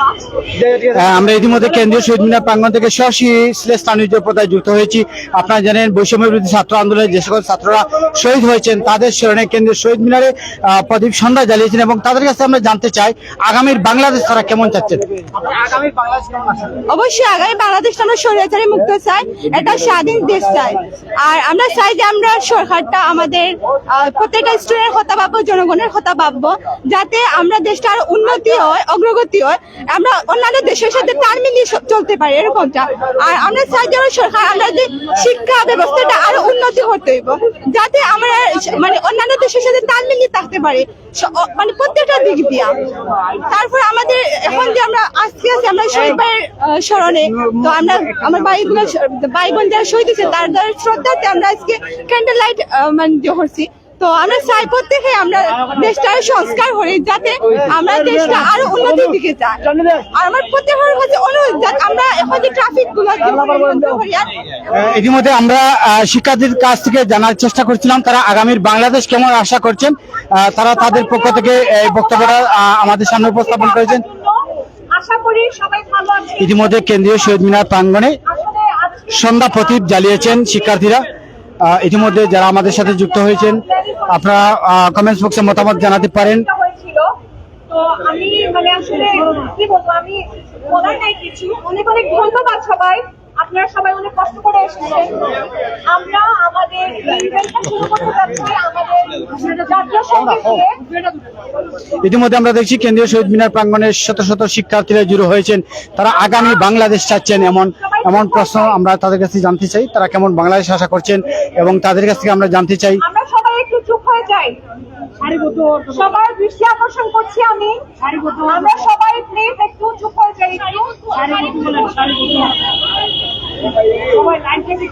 stop. আমরা ইতিমধ্যে কেন্দ্রীয় শহীদ মিনার প্রাঙ্গণ থেকে সরাসরি সিলেট স্থানীয় পর্দায় যুক্ত হয়েছি। আপনারা জানেন বৈষম্য বিরোধী ছাত্র আন্দোলনে যে সকল ছাত্ররা শহীদ হয়েছেন, তাদের স্মরণে কেন্দ্রীয় শহীদ মিনারে প্রদীপ সন্ধ্যা জ্বালিয়েছেন এবং তাদের কাছে আমরা জানতে চাই, আগামীর বাংলাদেশ তারা কেমন চাচ্ছেন অবশ্যই আগামী বাংলাদেশ আমরা স্বৈরাচারী মুক্ত চাই একটা স্বাধীন দেশ চাই। আর আমরা চাই যে আমরা সরকারটা আমাদের প্রত্যেকটা স্টুডেন্টের কথা ভাববো, জনগণের কথা ভাববো, যাতে আমরা দেশটা আরও উন্নতি হয়, অগ্রগতি হয়। আমরা অন্যান্য দেশের সাথে তাল মিলিয়ে চলতে পারি, এরকমটা। আর আমরা চাই যে সরকার আমরা যে শিক্ষা ব্যবস্থাটা আরও উন্নতি হতে যাতে আমরা মানে অন্যান্য দেশের সাথে তাল মিলিয়ে থাকতে পারি মানে প্রত্যেকটা দিক দিয়া। তারপর আমাদের এখন যে আমরা আজকে আছি, আমরা শহীদ ভাইয়ের স্মরণে, তো আমরা আমার ভাইগুলো ভাই বোন যারা শহীদ হয়েছে তার দ্বারা শ্রদ্ধাতে আমরা আজকে ক্যান্ডেল লাইট মানে ইয়ে করছি। তো আমরা চাই প্রত্যেকে আমরা দেশটা আরও সংস্কার করি যাতে আমরা দেশটা আরও উন্নতির দিকে আর আমার প্রত্যেকের কাছে অনুরোধ যাতে আমরা এখন যে ট্রাফিকগুলো ইতিমধ্যে আমরা আহ, শিক্ষার্থীদের কাছ থেকে জানার চেষ্টা করছিলাম তারা আগামীর বাংলাদেশ কেমন আশা করছেন তারা তাদের পক্ষ থেকে এই বক্তব্যটা আমাদের সামনে উপস্থাপন করেছেন। ইতিমধ্যে কেন্দ্রীয় শহীদ মিনার প্রাঙ্গণে সন্ধ্যা প্রদীপ জ্বালিয়েছেন শিক্ষার্থীরা। ইতিমধ্যে যারা আমাদের সাথে যুক্ত হয়েছেন আপনারা কমেন্টস বক্সে মতামত জানাতে পারেন। আমি মানে আসলে কি বলব আমি বলার নাই কিছু। অনেক অনেক ধন্যবাদ সবাই। আপনারা সবাই অনেক কষ্ট করে এসেছেন। আমরা আমাদের ইভেন্টটা শুরু করতে যাচ্ছি আমাদের জাতীয় সংগীত ইতিমধ্যে আমরা দেখছি কেন্দ্রীয় শহীদ মিনার প্রাঙ্গণের শত শত শিক্ষার্থীরা জুড়ে হয়েছেন। তারা আগামী বাংলাদেশ চাচ্ছেন এমন এমন প্রশ্ন আমরা তাদের কাছে জানতে চাই তারা কেমন বাংলাদেশ আশা করছেন এবং তাদের কাছ থেকে আমরা জানতে চাই। আমরা সবাই একটু চুপ হয়ে যাই। সবার দৃষ্টি আকর্ষণ করছি আমি। আমরা সবাই প্লিজ একটু চুপ হয়ে যাই একটু। সবাই লাইন থেকে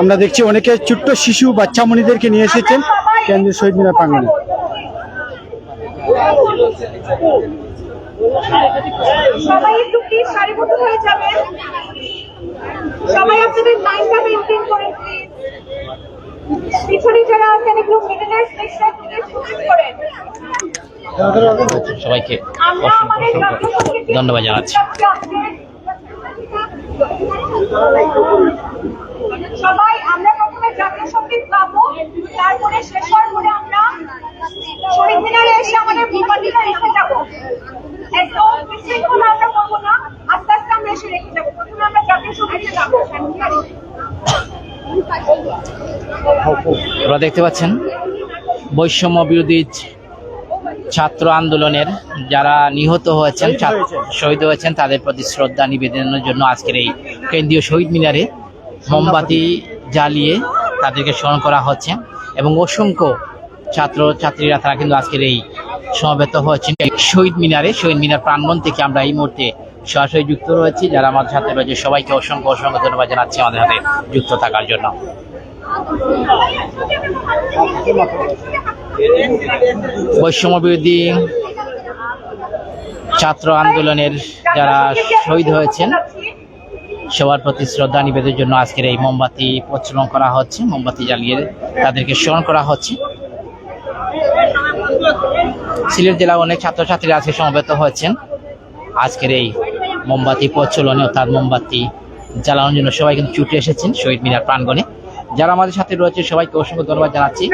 আমরা দেখছি অনেকে ছোট্ট শিশু বাচ্চা মনিদেরকে নিয়ে এসেছেন কেন্দ্রীয় শহীদ মিনার প্রাঙ্গণে। সবাই একটু প্লিজ সারিবদ্ধ হয়ে যাবেন। সবাই আপনাদের লাইনটা মেনটেন পিছনে যারা আছেন একটু মিডলের স্পেসটা প্লিজ সুযোগ করেন। সবাইকে ধন্যবাদ জানাচ্ছি। সবাই আমরা প্রথমে জাতীয় সংগীত গাবো তারপরে শেষ হওয়ার পরে আমরা শহীদ মিনারে এসে আমাদের রেখে যাব। একদম বিশৃঙ্খল আমরা করব না। আস্তে আস্তে আমরা এসে রেখে যাব। প্রথমে আমরা জাতীয় সঙ্গীতে গাবো আপনারা দেখতে পাচ্ছেন? বৈষম্য বিরোধী ছাত্র আন্দোলনের যারা নিহত হয়েছেন। শহীদ হয়েছেন তাদের প্রতি শ্রদ্ধা নিবেদনের জন্য আজকের এই কেন্দ্রীয় শহীদ মিনারে মোমবাতি জ্বালিয়ে তাদেরকে স্মরণ করা হচ্ছে। এবং অসংখ্য ছাত্র ছাত্রীরা তারা কিন্তু আজকের এই সমবেত হয়েছেন শহীদ মিনারে, শহীদ মিনার প্রাঙ্গণ থেকে আমরা এই মুহূর্তে সরাসরি যুক্ত রয়েছি। যারা আমাদের সাথে রয়েছে, সবাইকে অসংখ্য অসংখ্য ধন্যবাদ জানাচ্ছি আমাদের সাথে যুক্ত থাকার জন্য। বৈষম্য বিরোধী ছাত্র আন্দোলনের যারা শহীদ হয়েছেন, সবার প্রতি শ্রদ্ধা নিবেদনের জন্য আজকের এই মোমবাতি প্রচলন করা হচ্ছে। মোমবাতি জ্বালিয়ে তাদেরকে স্মরণ করা হচ্ছে। সিলেট জেলার অনেক ছাত্রছাত্রীরা আজকে সমবেত হয়েছেন। আজকের এই মোমবাতি প্রচলনে অর্থাৎ মোমবাতি জ্বালানোর জন্য সবাই কিন্তু ছুটে এসেছেন শহীদ মিনার প্রাঙ্গণে। যারা আমাদের সাথে রয়েছে, সবাইকে অসংখ্য ধন্যবাদ জানাচ্ছি।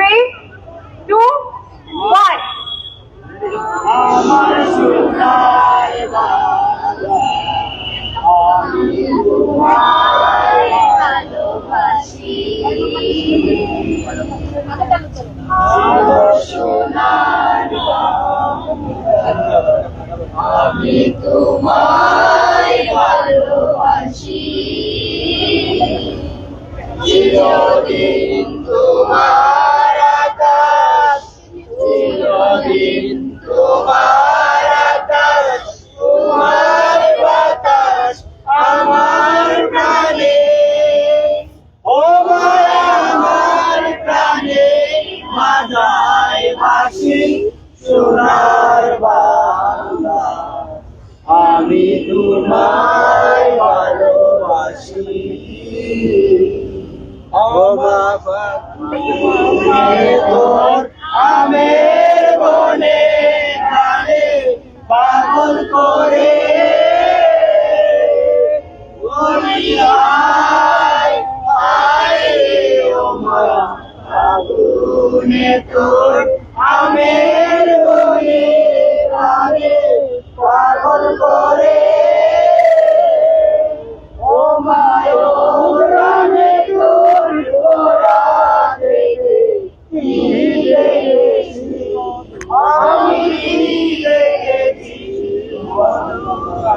to my. তোর আমের বনে গানে পাগল করে। তোর আমের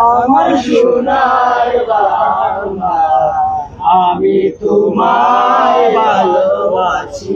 আমার সোনার বাংলা আমি তোমার ভালো আছি